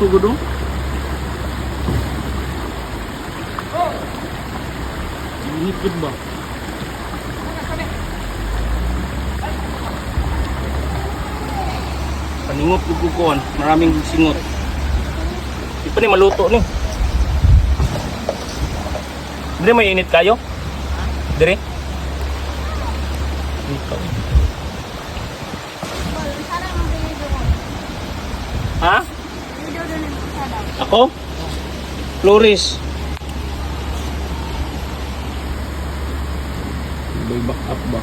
sugod oh. Init gud ba? Paningot ko kukuan, maraming singot. Di pa ni maluto ni. Dire may init kayo? Dire? Ikaw. Ha? Ako? Flores. May back up ba?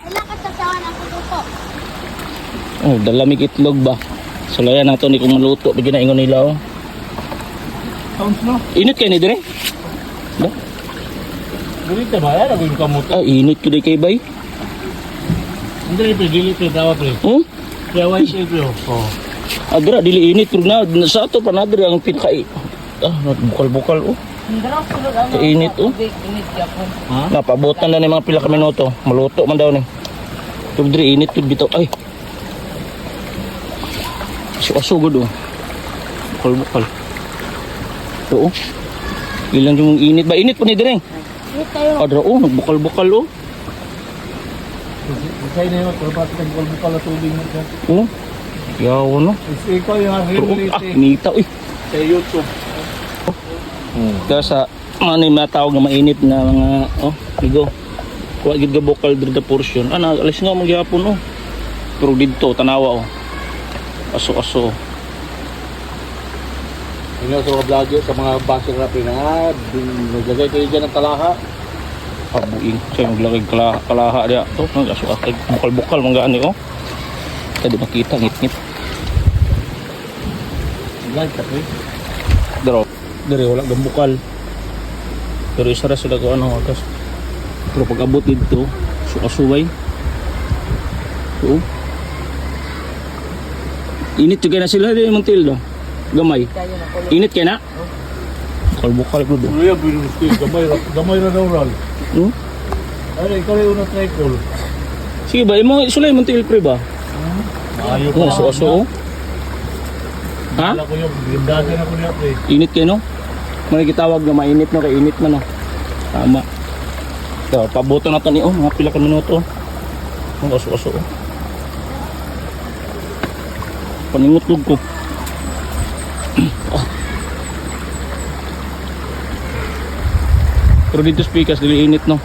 Kailangan sasawan ang puto. Oh, dalamig itlog ba? Sulayan nato ni kung maluto, bigyan na ingon nila oh. Sounds no? Init kayo ni dire? Ba? Dili ta ba? Yan ako yung kamot. Ah, init ko di kay bay. Hindi, pre. Dili, pre. Tawa, pre. Hmm? Kaya why siya, pre. Oh. Agra, dili init pero na sa ato pa na dire ang pinaka Ah, bukal-bukal oh. Init oh. Ha? Napabutan na ni mga pila ka minuto. Maluto man daw ni. Pero dire init tud bitaw. Ay. Si asugod oh. Bukal-bukal. Oo. Ilang yung init ba? Init pa ni dire. Adra oh, nagbukal-bukal oh. Isay na yun. Pero pati kang bukal na tubig mo siya. Oh. Yawa no. Isay ko yung oh, rin ah, nita eh. sa YouTube. Kaya sa ano yung matawag na mainit na mga oh, ligo. Kuha gid ga bukal diri the portion. Ana, alis nga magyapon oh. Pero dito tanawa oh. Aso-aso. Yun sa mga vlogger, sa mga baser na pre na, ah, naglagay kayo dyan ng talaha. Pabuing. Siya maglagay kalaha, kalaha dia. Oh, ang aso-aso. Bukal-bukal mga ani oh. Tadi makita ngit-ngit. Like ka, pre. Daro. Dari wala gambukal. Pero isa ra sila ko ano akas. Pero pag abot dito, suway. Oo. Init juga na sila di mantil do. Gamay. Init kaya na? Bukal-bukal ko do. Yan, binus ko yung gamay, ra- gamay na daw ral. Hmm? Ano, ikaw rin una try call. Sige ba, imo sulay mantil pre ba? Ayaw Oo, aso-aso. oh. Ha? Wala ko yung blindagan ako niya, pre. Init kayo no? May gitawag na mainit no, kay init man no. Tama. So, pabuto na to ni oh, mga pila ka minuto. Ang aso-aso. oh. Paningutlog ko. Ah. Pero dito speakers, dili init no.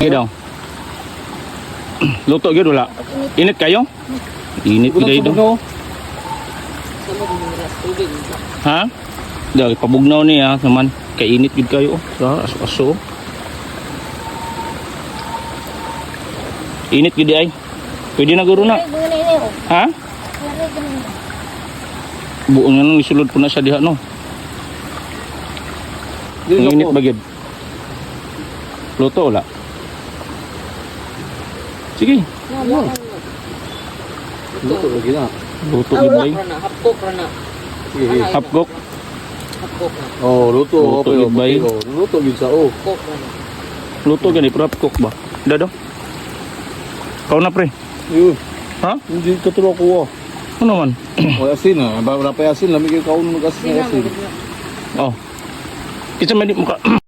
Sige daw. Luto gyud wala. Init kayo? Init gyud sa daw. Ha? Dahil pabugnaw niya naman. Kainit gid kayo. oh. Sa aso-aso. Init gid ay. Pwede na guro na. Na yun. Ha? Buong nung isulod po na sa diha no. Ang init ako. ba gid? Luto wala. Sige, Luto lagi na. luto gid bay. Hapkok sige. Hapgok. Hapkok na. Oh, luto. Luto okay, yun ba okay, yun? oh. Luto gid sa oh. Hapkok. Luto gani pero hapgok ba? Dado. Kau na pre. Yun. Ha? Hindi ka tulo ko. Ano man? O asin ah. Wala pa asin, lamig ka kaon mag asin asin. Oh. Kita man di muka